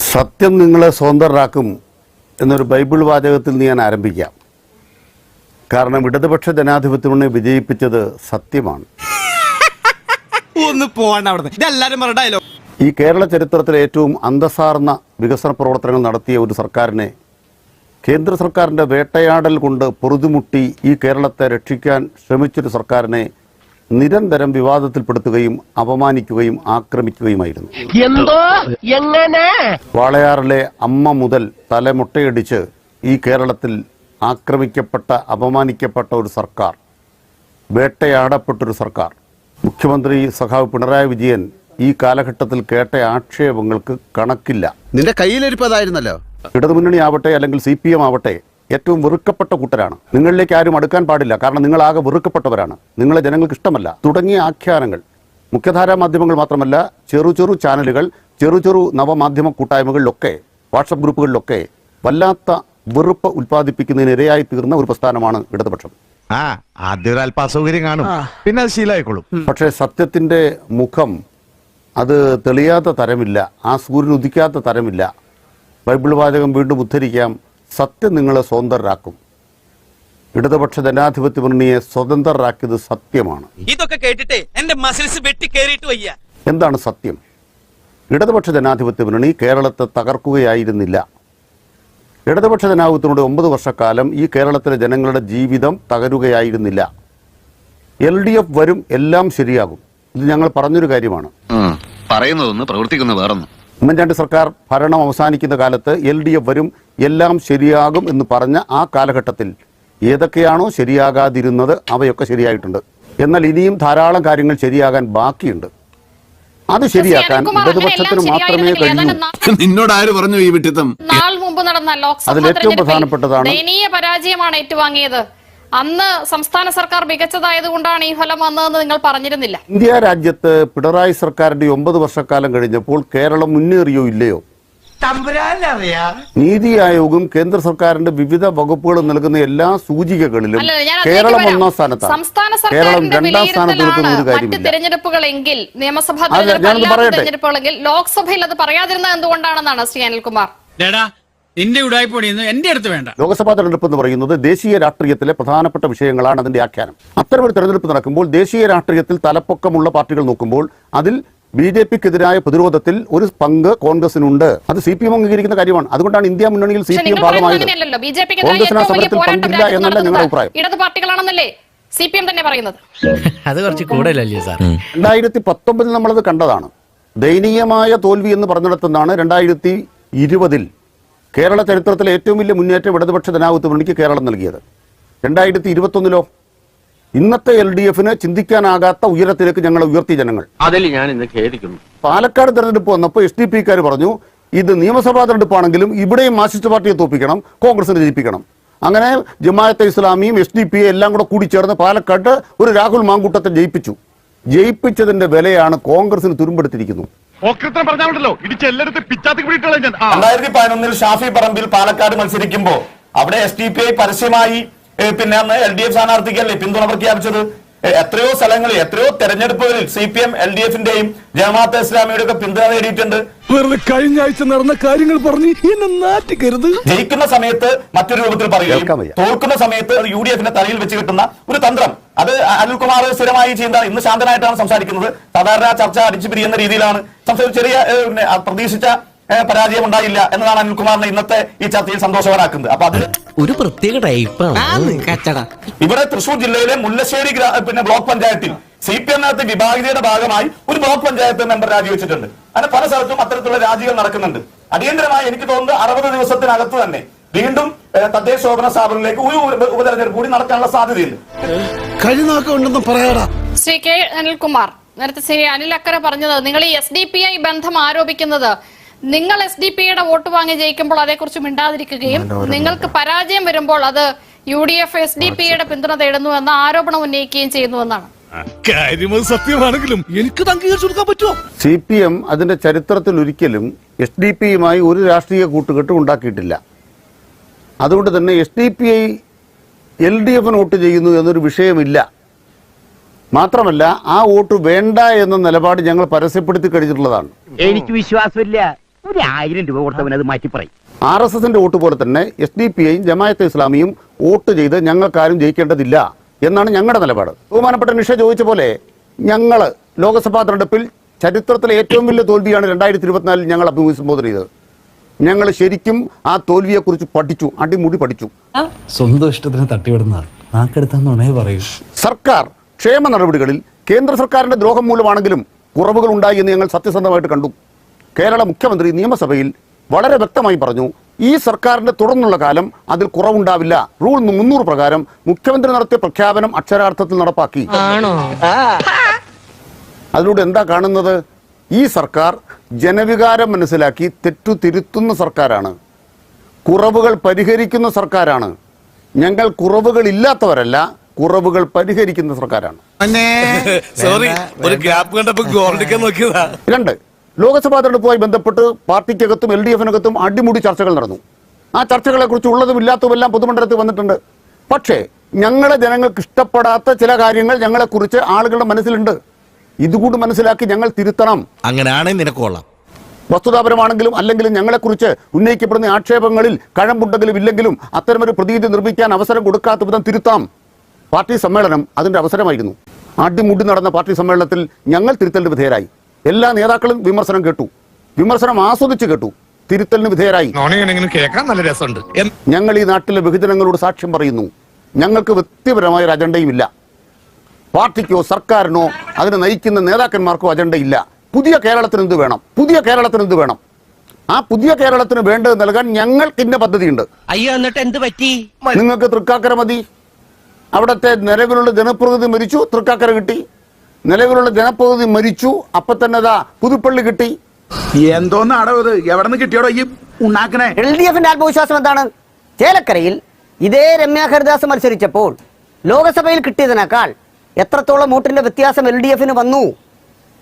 സത്യം നിങ്ങളെ സ്വതന്ത്രരാക്കും എന്നൊരു ബൈബിൾ വാചകത്തിൽ നിന്ന് ഞാൻ ആരംഭിക്കാം. കാരണം ഇടതുപക്ഷ ജനാധിപത്യത്തിനെ വിജയിപ്പിച്ചത് സത്യമാണ്. ഒന്ന് ഈ കേരള ചരിത്രത്തിലെ ഏറ്റവും അന്തസാർന്ന വികസന പ്രവർത്തനങ്ങൾ നടത്തിയ ഒരു സർക്കാരിനെ കേന്ദ്ര സർക്കാരിന്റെ വേട്ടയാടൽ കൊണ്ട് പൊറുതുമുട്ടി ഈ കേരളത്തെ രക്ഷിക്കാൻ ശ്രമിച്ചൊരു സർക്കാരിനെ നിരന്തരം വിവാദത്തിൽപ്പെടുത്തുകയും അപമാനിക്കുകയും ആക്രമിക്കുകയുമായിരുന്നു. എന്തോ? എങ്ങനെ? വാളയാറിലെ അമ്മ മുതൽ തലമുട്ടയടിച്ച് ഈ കേരളത്തിൽ ആക്രമിക്കപ്പെട്ട അപമാനിക്കപ്പെട്ട ഒരു സർക്കാർ വേട്ടയാടപ്പെട്ടൊരു സർക്കാർ മുഖ്യമന്ത്രി സഖാവ് പിണറായി വിജയൻ ഈ കാലഘട്ടത്തിൽ കേട്ട ആക്ഷേപങ്ങൾക്ക് കണക്കില്ല. നിന്റെ കയ്യിലിരിപ്പതായിരുന്നല്ലോ ഇടതുമുന്നണി ആവട്ടെ അല്ലെങ്കിൽ സി പി എം ആവട്ടെ ഏറ്റവും വെറുക്കപ്പെട്ട കൂട്ടരാണ്. നിങ്ങളിലേക്ക് ആരും അടുക്കാൻ പാടില്ല. കാരണം നിങ്ങൾ ആകെ വെറുക്കപ്പെട്ടവരാണ്. നിങ്ങളെ ജനങ്ങൾക്ക് ഇഷ്ടമല്ല. തുടങ്ങിയ ആഖ്യാനങ്ങൾ മുഖ്യധാരാ മാധ്യമങ്ങൾ മാത്രമല്ല ചെറു ചെറു ചാനലുകൾ ചെറു ചെറു നവമാധ്യമ കൂട്ടായ്മകളിലൊക്കെ വാട്സപ്പ് ഗ്രൂപ്പുകളിലൊക്കെ വല്ലാത്ത വെറുപ്പ് ഉൽപ്പാദിപ്പിക്കുന്നതിനിരയായി തീർന്ന ഒരു പ്രസ്ഥാനമാണ് ഇടതുപക്ഷം. ആ ആദ്യം ഒരു അല്പ അസൗകര്യം കാണും പിന്നെ അത് ശീലമായിക്കോളും. പക്ഷേ സത്യത്തിന്റെ മുഖം അത് തെളിയാത്ത തരമില്ല. ആ സൂര്യൻ ഉദിക്കാത്ത തരമില്ല. ബൈബിൾ വാചകം വീണ്ടും ഉദ്ധരിക്കാം. സത്യം നിങ്ങളെ സ്വതന്ത്രരാക്കും. ഇടതുപക്ഷ ജനാധിപത്യ മുന്നണിയെ സ്വതന്ത്രരാക്കിയത് സത്യമാണ്. ഇതൊക്കെ കേട്ടിട്ടേ എന്റെ മസിൽസ് വെട്ടി കേറിയിട്ട് വയ്യ. എന്താണ് സത്യം? ഇടതുപക്ഷ ജനാധിപത്യ മുന്നണി കേരളത്തെ തകർക്കുകയായിരുന്നില്ല. ഇടതുപക്ഷ ജനാധിപത്യത്തിനോട് ഒമ്പത് വർഷക്കാലം ഈ കേരളത്തിലെ ജനങ്ങളുടെ ജീവിതം തകരുകയായിരുന്നില്ല. എൽ ഡി എഫ് വരും എല്ലാം ശരിയാകും. ഇത് ഞങ്ങൾ പറഞ്ഞൊരു കാര്യമാണ്. പറയുന്നതൊന്ന് പ്രവർത്തിക്കുന്ന വേറൊന്നും. ഉമ്മൻചാണ്ടി സർക്കാർ ഭരണം അവസാനിക്കുന്ന കാലത്ത് എൽ ഡി എഫ് വരും എല്ലാം ശരിയാകും എന്ന് പറഞ്ഞ ആ കാലഘട്ടത്തിൽ ഏതൊക്കെയാണോ ശരിയാകാതിരുന്നത് അവയൊക്കെ ശരിയായിട്ടുണ്ട്. എന്നാൽ ഇനിയും ധാരാളം കാര്യങ്ങൾ ശരിയാകാൻ ബാക്കിയുണ്ട്. അത് ശരിയാക്കാൻ ഇടതുപക്ഷത്തിന് മാത്രമേ കഴിയൂ. നിന്നോട് ആര് പറഞ്ഞു ഈ വിട്ടിത്തം? നാൾ മുമ്പ് നടന്ന അതിൽ ഏറ്റവും പ്രധാനപ്പെട്ടതാണ് ദയനീയ പരാജയമാണ് ഏറ്റുവാങ്ങിയത്. അന്ന് സംസ്ഥാന സർക്കാർ മികച്ചതായതുകൊണ്ടാണ് ഈ ഫലം വന്നതെന്ന് നിങ്ങൾ പറഞ്ഞിരുന്നില്ല. ഇന്ത്യ രാജ്യത്ത് പിണറായി സർക്കാരിന്റെ ഒമ്പത് വർഷക്കാലം കഴിഞ്ഞപ്പോൾ കേരളം മുന്നേറിയോ ഇല്ലയോ? നീതി ആയോഗും കേന്ദ്ര സർക്കാരിന്റെ വിവിധ വകുപ്പുകളും നൽകുന്ന എല്ലാ സൂചികകളിലും കേരളം ഒന്നാം സ്ഥാനത്താണ്. സംസ്ഥാന കേരളം സർക്കാരിന്റെ രണ്ടാം സ്ഥാനത്ത് നിൽക്കുന്ന ഒരു കാര്യം കാര്യമില്ല. തെരഞ്ഞെടുപ്പുകളെങ്കിൽ നിയമസഭാ. തെരഞ്ഞെടുപ്പുകളെങ്കിൽ ലോക്സഭയിൽ അത് പറയാതിരുന്നത് എന്തുകൊണ്ടാണെന്നാണ് ശ്രീ അനിൽകുമാർ? നിന്റെ ഉടായ്പൊടിയൊന്നും എന്റെ അടുത്ത് വേണ്ട. ലോക്സഭാ തെരഞ്ഞെടുപ്പ് എന്ന് പറയുന്നത് ദേശീയ രാഷ്ട്രീയത്തിലെ പ്രധാനപ്പെട്ട വിഷയങ്ങളാണ് അതിന്റെ ആഖ്യാനം. അത്തരമൊരു തെരഞ്ഞെടുപ്പ് നടക്കുമ്പോൾ ദേശീയ രാഷ്ട്രീയത്തിൽ തലപ്പൊക്കമുള്ള പാർട്ടികൾ നോക്കുമ്പോൾ അതിൽ ബി ജെ പിക്കെതിരായ പ്രതിരോധത്തിൽ ഒരു പങ്ക് കോൺഗ്രസിനുണ്ട്. അത് സി പി എം അംഗീകരിക്കുന്ന കാര്യമാണ്. അതുകൊണ്ടാണ് ഇന്ത്യ മുന്നണിയിൽ സി പി എം ഭാഗമായത്. കോൺഗ്രസിന് ആ സമരത്തിൽ പങ്കില്ല എന്നല്ല ഞങ്ങളുടെ അഭിപ്രായം. ഇടത് പാർട്ടികളാണെന്നല്ലേ സി പി എം തന്നെ പറയുന്നത്? അത് കുറച്ച് കൂടുതലല്ലേ സാർ? രണ്ടായിരത്തി പത്തൊമ്പതിൽ നമ്മളത് കണ്ടതാണ്. ദയനീയമായ തോൽവി എന്ന് പറഞ്ഞിടത്തുനിന്നാണ് രണ്ടായിരത്തി ഇരുപതിൽ കേരള ചരിത്രത്തിലെ ഏറ്റവും വലിയ മുന്നേറ്റം ഇടതുപക്ഷ ജനാധിപത്യ മുന്നണിക്ക് കേരളം നൽകിയത്. രണ്ടായിരത്തി ഇരുപത്തൊന്നിലോ ഇന്നത്തെ എൽ ഡി എഫിന് ചിന്തിക്കാനാകാത്ത ഉയരത്തിലേക്ക് ഞങ്ങൾ ഉയർത്തി ജനങ്ങൾ. അതിൽ ഞാൻ ഇന്ന് ഖേദിക്കുന്നു. പാലക്കാട് തെരഞ്ഞെടുപ്പ് വന്നപ്പോൾ എസ് ഡി പിക്കാർ പറഞ്ഞു ഇത് നിയമസഭാ തെരഞ്ഞെടുപ്പാണെങ്കിലും ഇവിടെയും മാർക്സിസ്റ്റ് പാർട്ടിയെ തോപ്പിക്കണം കോൺഗ്രസിനെ ജയിപ്പിക്കണം. അങ്ങനെ ജമാഅത്തെ ഇസ്ലാമിയും എസ് ഡി പി എല്ലാം കൂടെ കൂടി ചേർന്ന് പാലക്കാട്ട് ഒരു രാഹുൽ മാങ്കൂട്ടത്തെ ജയിപ്പിച്ചു. ജയിപ്പിച്ചതിന്റെ വിലയാണ് കോൺഗ്രസിന് തുരുമ്പെടുത്തിരിക്കുന്നു. രണ്ടായിരത്തി പതിനൊന്നിൽ ഷാഫി പറമ്പിൽ പാലക്കാട് മത്സരിക്കുമ്പോൾ അവിടെ എസ് ഡി പി ഐ പരസ്യമായി പിന്നെ അന്ന് എൽ ഡി എഫ് സ്ഥാനാർത്ഥിക്കല്ലേ പിന്തുണ പ്രഖ്യാപിച്ചത്? എത്രയോ സ്ഥലങ്ങളിൽ എത്രയോ തെരഞ്ഞെടുപ്പുകളിൽ C P M L D എഫിന്റെയും Jamaat ഇസ്ലാമിയുടെ ഒക്കെ പിന്തുണ നേടിയിട്ടുണ്ട്. വെറുതെ കഴിഞ്ഞ ആഴ്ച നടന്ന കാര്യങ്ങൾ പറഞ്ഞ് എന്നെ നാറ്റിക്കരുത്. ജയിക്കുന്ന സമയത്ത് മറ്റൊരു രൂപത്തിൽ പറയുക പറയുകയും തോൽക്കുന്ന സമയത്ത് അത് യു ഡി എഫിന്റെ തലയിൽ വെച്ച് കിട്ടുന്ന ഒരു തന്ത്രം. അത് അനിൽകുമാർ സ്ഥിരമായി ചെയ്യുന്ന ഇന്ന് ശാന്തനായിട്ടാണ് സംസാരിക്കുന്നത്. സാധാരണ ചർച്ച അടിച്ചു പിരിയുന്ന രീതിയിലാണ്. സംസാരിച്ച ചെറിയ പ്രതീക്ഷിച്ച പരാജയം ഉണ്ടായില്ല എന്നതാണ് അനിൽകുമാറിനെ ഇന്നത്തെ ഈ ചർച്ചയിൽ സന്തോഷവാനാക്കുന്നത് അപ്പൊ അത് ഒരു പ്രത്യേക ടൈപ്പാണ് ഇവിടെ തൃശൂർ ജില്ലയിലെ മുല്ലശ്ശേരി പിന്നെ ബ്ലോക്ക് പഞ്ചായത്തിൽ സി പി എമ്മിനകത്ത് വിഭാഗീയതയുടെ ഭാഗമായി ഒരു ബ്ലോക്ക് പഞ്ചായത്ത് മെമ്പർ രാജിവെച്ചിട്ടുണ്ട്. അങ്ങനെ പല സ്ഥലത്തും അത്തരത്തിലുള്ള രാജികൾ നടക്കുന്നുണ്ട്. അടിയന്തരമായി എനിക്ക് തോന്നുന്നത് അറുപത് ദിവസത്തിനകത്ത് തന്നെ വീണ്ടും തദ്ദേശ ശോഭന സ്ഥാപനങ്ങളിലേക്ക് ഒരു ഉപ- ഉപതെരഞ്ഞെടുപ്പ് കൂടി നടക്കാനുള്ള സാധ്യതയുണ്ട്. കഴിനാക്കുണ്ടെന്ന് പറയാടാ. ശ്രീ കെ അനിൽകുമാർ നേരത്തെ ശ്രീ അനിൽ അക്കര പറഞ്ഞത് നിങ്ങൾ ഈ എസ് ഡി പി ഐ ബന്ധം ആരോപിക്കുന്നത് നിങ്ങൾ എസ് ഡി പി യുടെ വോട്ട് വാങ്ങി ജയിക്കുമ്പോൾ അതേക്കുറിച്ച് മിണ്ടാതിരിക്കുകയും നിങ്ങൾക്ക് പരാജയം വരുമ്പോൾ അത് U D F S D P യുടെ പിന്തുണ തേടുന്നു എന്ന ആരോപണം ഉന്നയിക്കുകയും ചെയ്യുന്നുവെന്നാണ് സത്യമാണെങ്കിലും എനിക്ക് അംഗീകരിച്ചു കൊടുക്കാൻ പറ്റുമോ? സി പി എം അതിന്റെ ചരിത്രത്തിൽ ഒരിക്കലും എസ് ഡി പിയുമായി ഒരു രാഷ്ട്രീയ കൂട്ടുകെട്ടും ഉണ്ടാക്കിയിട്ടില്ല. അതുകൊണ്ട് തന്നെ S D P I L D എഫിന് വോട്ട് ചെയ്യുന്നു എന്നൊരു വിഷയമില്ല. മാത്രമല്ല ആ വോട്ട് വേണ്ട എന്ന നിലപാട് ഞങ്ങൾ പരസ്യപ്പെടുത്തി കഴിഞ്ഞിട്ടുള്ളതാണ്. എനിക്ക് വിശ്വാസമില്ല. ഒരു ആയിരം രൂപ കൊടുത്തവൻ അത് മാറ്റി പറയും. ആർ എസ് എസിന്റെ വോട്ട് പോലെ തന്നെ എസ് ഡി പി ഐയും ജമായത്ത് ഇസ്ലാമിയും വോട്ട് ചെയ്ത് ഞങ്ങൾക്കാരും ജയിക്കേണ്ടതില്ല എന്നാണ് ഞങ്ങളുടെ നിലപാട്. ബഹുമാനപ്പെട്ട നിഷ ചോദിച്ച പോലെ ഞങ്ങൾ ലോക്സഭാ തെരഞ്ഞെടുപ്പിൽ ചരിത്രത്തിലെ ഏറ്റവും വലിയ തോൽവിയാണ് രണ്ടായിരത്തി ഇരുപത്തിനാലിൽ ഞങ്ങൾ അഭിസംബോധന ചെയ്തത്. ഞങ്ങൾ ശരിക്കും ആ തോൽവിയെ കുറിച്ച് പഠിച്ചു അടിമുടി പഠിച്ചു. സ്വന്തം ഇഷ്ടത്തിന് തട്ടിവിടുന്ന പറയൂ. സർക്കാർ ക്ഷേമ നടപടികളിൽ കേന്ദ്ര സർക്കാരിന്റെ ദ്രോഹം മൂലമാണെങ്കിലും കുറവുകൾ ഉണ്ടായി എന്ന് ഞങ്ങൾ സത്യസന്ധമായിട്ട് കണ്ടു. കേരള മുഖ്യമന്ത്രി നിയമസഭയിൽ വളരെ വ്യക്തമായി പറഞ്ഞു ഈ സർക്കാരിന്റെ തുടർന്നുള്ള കാലം അതിൽ കുറവുണ്ടാവില്ല. റൂൾ മുന്നൂറ് പ്രകാരം മുഖ്യമന്ത്രി നടത്തിയ പ്രഖ്യാപനം അക്ഷരാർത്ഥത്തിൽ നടപ്പാക്കി. അതിലൂടെ എന്താ കാണുന്നത്? ഈ സർക്കാർ ജനവികാരം മനസ്സിലാക്കി തെറ്റു തിരുത്തുന്ന സർക്കാരാണ്. കുറവുകൾ പരിഹരിക്കുന്ന സർക്കാരാണ്. ഞങ്ങൾ കുറവുകൾ ഇല്ലാത്തവരല്ല കുറവുകൾ പരിഹരിക്കുന്ന സർക്കാരാണ്. രണ്ട്. ലോക്സഭാ തെരഞ്ഞെടുപ്പുമായി ബന്ധപ്പെട്ട് പാർട്ടിക്കകത്തും എൽ ഡി എഫിനകത്തും അടിമുടി ചർച്ചകൾ നടന്നു. ആ ചർച്ചകളെ കുറിച്ച് ഉള്ളതും ഇല്ലാത്തതുമെല്ലാം പൊതുമണ്ഡലത്തിൽ വന്നിട്ടുണ്ട്. പക്ഷേ ഞങ്ങളെ ജനങ്ങൾക്ക് ഇഷ്ടപ്പെടാത്ത ചില കാര്യങ്ങൾ ഞങ്ങളെക്കുറിച്ച് ആളുകളുടെ മനസ്സിലുണ്ട്. ഇതുകൂടി മനസ്സിലാക്കി ഞങ്ങൾ തിരുത്തണം. അങ്ങനെയാണെങ്കിൽ നിനക്കോളാം വസ്തുതാപരമാണെങ്കിലും അല്ലെങ്കിലും ഞങ്ങളെക്കുറിച്ച് ഉന്നയിക്കപ്പെടുന്ന ആക്ഷേപങ്ങളിൽ കഴമ്പുണ്ടെങ്കിലും ഇല്ലെങ്കിലും അത്തരമൊരു പ്രതീതി നിർമ്മിക്കാൻ അവസരം കൊടുക്കാത്ത വിധം തിരുത്താം. പാർട്ടി സമ്മേളനം അതിന്റെ അവസരമായിരുന്നു. അടിമുടി നടന്ന പാർട്ടി സമ്മേളനത്തിൽ ഞങ്ങൾ തിരുത്തലിന് വിധേയരായി. എല്ലാ നേതാക്കളും വിമർശനം കേട്ടു. വിമർശനം ആസ്വദിച്ചു കേട്ടു. തിരുത്തലിന് വിധേയരായി. കേൾക്കാൻ നല്ല രസമുണ്ട്. ഞങ്ങൾ ഈ നാട്ടിലെ ബഹുജനങ്ങളോട് സാക്ഷ്യം പറയുന്നു. ഞങ്ങൾക്ക് വ്യക്തിപരമായ ഒരു അജണ്ടയുമില്ല. പാർട്ടിക്കോ സർക്കാരിനോ അതിനെ നയിക്കുന്ന നേതാക്കന്മാർക്കോ അജണ്ടയില്ല. പുതിയ കേരളത്തിന് എന്ത് വേണം? പുതിയ കേരളത്തിന് എന്ത് വേണം? ആ പുതിയ കേരളത്തിന് വേണ്ടത് നൽകാൻ ഞങ്ങൾക്ക് ഇന്ന പദ്ധതിയുണ്ട്. അയ്യോ എന്നിട്ട് എന്ത് പറ്റി? നിങ്ങൾക്ക് തൃക്കാക്കര മതി. അവിടുത്തെ നിലവിലുള്ള ജനപ്രതിനിധി മരിച്ചു തൃക്കാക്കര കിട്ടി. നിലവിലുള്ള ജനപ്രതിനിധി മരിച്ചു അപ്പൊ തന്നെ ദാ പുതുപ്പള്ളി കിട്ടി. എന്തോന്ന് ഇത്? എവിടെ നിന്ന് കിട്ടിയോടോ ഈ ഉണ്ടാക്കണേ എൽ ഡി എഫിന്റെ ആത്മവിശ്വാസം എന്താണ്? ചേലക്കരയിൽ ഇതേ രമ്യ ഹരിദാസ് മത്സരിച്ചപ്പോൾ ലോകസഭയിൽ കിട്ടിയതിനേക്കാൾ എത്രത്തോളം വോട്ടിന്റെ വ്യത്യാസം എൽ ഡി എഫിന് വന്നു?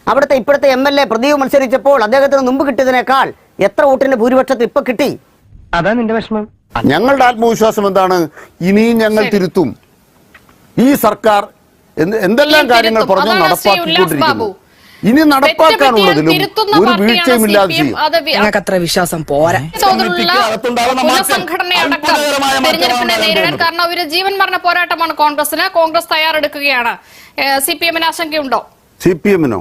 അവിടുത്തെ ഇപ്പോഴത്തെ എം എൽ എ പ്രദീപ് മത്സരിച്ചപ്പോൾ അദ്ദേഹത്തിന് മുമ്പ് കിട്ടിയതിനേക്കാൾ എത്ര വോട്ടിന്റെ ഭൂരിപക്ഷത്തിൽ ഇപ്പൊ കിട്ടി? അതാ നിന്റെ വിഷമം. ഞങ്ങളുടെ ആത്മവിശ്വാസം എന്താണ്? ഇനിയും ഞങ്ങൾ തിരുത്തും. ഈ സർക്കാർ എന്തെല്ലാം കാര്യങ്ങൾ പറഞ്ഞു നടപ്പാക്കിക്കൊണ്ടിരിക്കുന്നു. ഇനി നടപ്പാക്കാനുള്ളതിലും ഒരു വീഴ്ചയും ഇല്ലാതെ ചെയ്യും. അത്ര വിശ്വാസം പോരാ. തെരഞ്ഞെടുപ്പിനെ നേരിടാൻ കാരണം ഒരു ജീവൻ മരണ പോരാട്ടമാണ് കോൺഗ്രസിന് കോൺഗ്രസ് തയ്യാറെടുക്കുകയാണ്. സി പി എമ്മിന് ആശങ്കയുണ്ടോ? സി പി എമ്മിനോ?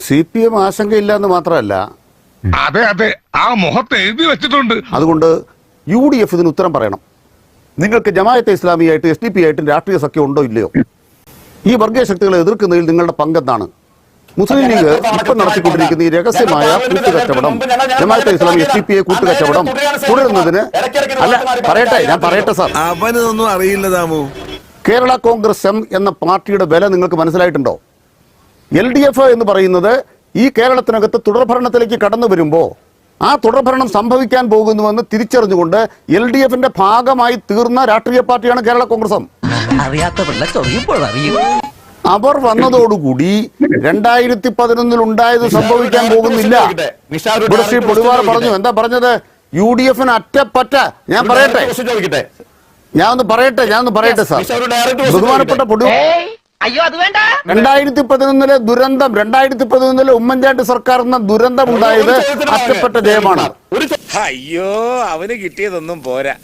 സി പി എം ആശങ്കയില്ല എന്ന് മാത്രമല്ല. അതെ അതെ. ആ മുഖത്ത് എഴുതി വെച്ചിട്ടുണ്ട്. അതുകൊണ്ട് യു ഡി എഫ് ഇതിന് ഉത്തരം പറയണം. നിങ്ങൾക്ക് ജമായത്തെ ഇസ്ലാമിയായിട്ട് എസ് ഡി പി ആയിട്ടും രാഷ്ട്രീയ സഖ്യം ഉണ്ടോ ഇല്ലയോ? ഈ വർഗീയ ശക്തികളെ എതിർക്കുന്നതിൽ നിങ്ങളുടെ പങ്കെന്താണ്? മുസ്ലിം ലീഗ് ഇപ്പം നടത്തിക്കൊണ്ടിരിക്കുന്ന ഈ രഹസ്യമായ കൂട്ടുകച്ചവടം Jamaate Islami S D P I കൂട്ടുകച്ചവടം തുടരുന്നതിന് അല്ല പറയട്ടെ ഞാൻ പറയട്ടെ സാർ. അവനൊന്നും അറിയില്ല താമോ കേരള കോൺഗ്രസ് എം എന്ന പാർട്ടിയുടെ വില നിങ്ങൾക്ക് മനസ്സിലായിട്ടുണ്ടോ? എൽ ഡി എഫ് എന്ന് പറയുന്നത് ഈ കേരളത്തിനകത്ത് തുടർഭരണത്തിലേക്ക് കടന്നു വരുമ്പോൾ ആ തുടർഭരണം സംഭവിക്കാൻ പോകുന്നുവെന്ന് തിരിച്ചറിഞ്ഞുകൊണ്ട് എൽ ഡി എഫിന്റെ ഭാഗമായി തീർന്ന രാഷ്ട്രീയ പാർട്ടിയാണ് കേരള കോൺഗ്രസ്. എം അറിയാത്ത പിള്ള ചൊറിയപ്പോൾ അറിയും. അവർ വന്നതോടുകൂടി രണ്ടായിരത്തി പതിനൊന്നിൽ ഉണ്ടായത് സംഭവിക്കാൻ പോകുന്നില്ല. ശ്രീ പൊടിവാർ പറഞ്ഞു. എന്താ പറഞ്ഞത്? യു ഡി എഫിന് അറ്റപ്പറ്റ. ഞാൻ പറയട്ടെ. ഞാൻ ഒന്ന് പറയട്ടെ ഞാൻ ഒന്ന് പറയട്ടെ സാർ. ബഹുമാനപ്പെട്ട പൊടി അയ്യോ അത് വേണ്ട. രണ്ടായിരത്തി പതിനൊന്നിലെ ദുരന്തം രണ്ടായിരത്തി പതിനൊന്നിലെ ഉമ്മൻചാണ്ടി സർക്കാർ എന്ന ദുരന്തം ഉണ്ടായത് അറ്റപ്പെട്ട ജയമാണ്. ഒരു അയ്യോ അവന് കിട്ടിയതൊന്നും പോരാ.